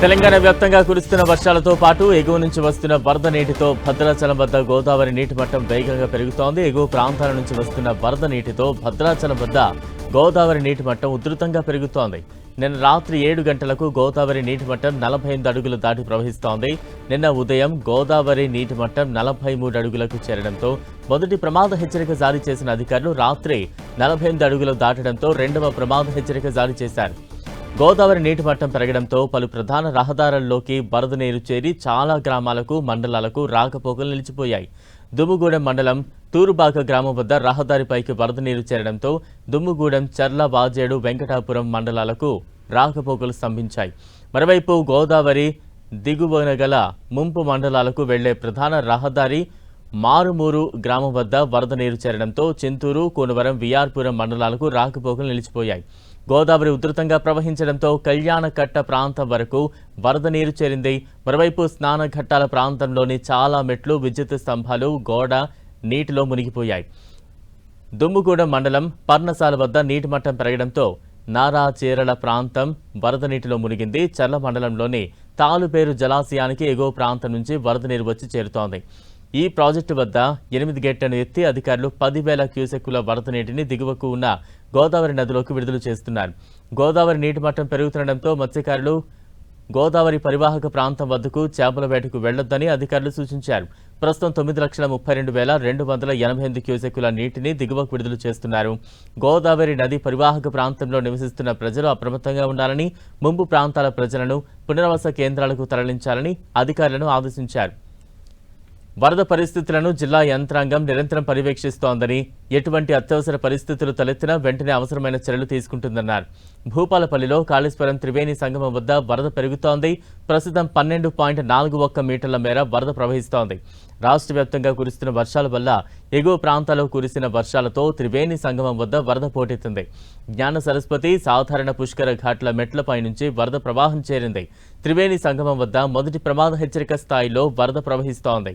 తెలంగాణ వ్యాప్తంగా కురుస్తున్న వర్షాలతో పాటు ఎగువ నుంచి వస్తున్న వరద నీటితో భద్రాచలం వద్ద గోదావరి నీటి మట్టం వేగంగా పెరుగుతోంది. ఎగువ ప్రాంతాల నుంచి వస్తున్న వరద నీటితో భద్రాచలం వద్ద గోదావరి నీటి మట్టం ఉధృతంగా పెరుగుతోంది. నిన్న రాత్రి ఏడు గంటలకు గోదావరి నీటి మట్టం నలభై ఎనిమిది అడుగులు దాటి ప్రవహిస్తోంది. నిన్న ఉదయం గోదావరి నీటి మట్టం నలభై మూడు అడుగులకు చేరడంతో మొదటి ప్రమాద హెచ్చరిక జారీ చేసిన అధికారులు రాత్రి నలభై ఎనిమిది అడుగులు దాటడంతో రెండవ ప్రమాద హెచ్చరిక జారీ చేశారు. గోదావరి నీటి మట్టం పెరగడంతో పలు ప్రధాన రహదారుల్లోకి వరద నీరు చేరి చాలా గ్రామాలకు మండలాలకు రాకపోకలు నిలిచిపోయాయి. దుమ్ముగూడెం మండలం తూరుబాక గ్రామం వద్ద రహదారిపైకి వరద నీరు చేరడంతో దుమ్ముగూడెం చర్ల వాజేడు వెంకటాపురం మండలాలకు రాకపోకలు స్తంభించాయి. మరోవైపు గోదావరి దిగువన గల ముంపు మండలాలకు వెళ్ళే ప్రధాన రహదారి మారుమూరు గ్రామం వద్ద వరద నీరు చేరడంతో చింతూరు కోనవరం విఆర్పురం మండలాలకు రాకపోకలు నిలిచిపోయాయి. గోదావరి ఉధృతంగా ప్రవహించడంతో కళ్యాణకట్ట ప్రాంతం వరకు వరద నీరు చేరింది. మరోవైపు స్నానఘట్టాల ప్రాంతంలోని చాలా మెట్లు విద్యుత్ స్తంభాలు గోడ నీటిలో మునిగిపోయాయి. దుమ్ముగూడెం మండలం పర్ణశాల వద్ద నీటి మట్టం పెరగడంతో నారా చేరల ప్రాంతం వరద నీటిలో మునిగింది. చర్ల మండలంలోని తాలుపేరు జలాశయానికి ఎగువ ప్రాంతం నుంచి వరద నీరు వచ్చి చేరుతోంది. ఈ ప్రాజెక్టు వద్ద ఎనిమిది గేట్లను ఎత్తి అధికారులు పదివేల క్యూసెక్కుల వరద నీటిని దిగువకు ఉన్న గోదావరి నదిలోకి విడుదల చేస్తున్నారు. గోదావరి నీటి మట్టం పెరుగుతుండటంతో మత్స్యకారులు గోదావరి పరివాహక ప్రాంతం వద్దకు చేపల వేటకు వెళ్ళొద్దని అధికారులు సూచించారు. ప్రస్తుతం తొమ్మిది లక్షల ముప్పై రెండు వేల రెండు వందల ఎనభై ఎనిమిది క్యూసెక్కుల నీటిని దిగువకు విడుదల చేస్తున్నారు. గోదావరి నది పరివాహక ప్రాంతంలో నివసిస్తున్న ప్రజలు అప్రమత్తంగా ఉండాలని ముంపు ప్రాంతాల ప్రజలను పునరావాస కేంద్రాలకు తరలించాలని అధికారులను ఆదేశించారు. వరద పరిస్థితులను జిల్లా యంత్రాంగం నిరంతరం పర్యవేక్షిస్తోందని ఎటువంటి అత్యవసర పరిస్థితులు తలెత్తినా వెంటనే అవసరమైన చర్యలు తీసుకుంటుందన్నారు. భూపాలపల్లిలో కాళేశ్వరం త్రివేణి సంగమం వద్ద వరద పెరుగుతోంది. ప్రస్తుతం పన్నెండు పాయింట్ నాలుగు ఒక్క మీటర్ల మేర వరద ప్రవహిస్తోంది. రాష్ట్ర వ్యాప్తంగా కురుస్తున్న వర్షాల వల్ల ఎగువ ప్రాంతాల్లో కురిసిన వర్షాలతో త్రివేణి సంగమం వద్ద వరద పోటెత్తింది. జ్ఞాన సరస్వతి సాధారణ పుష్కర ఘాట్ల మెట్లపై నుంచి వరద ప్రవాహం చేరింది. త్రివేణి సంగమం వద్ద మొదటి ప్రమాద హెచ్చరిక స్థాయిలో వరద ప్రవహిస్తోంది.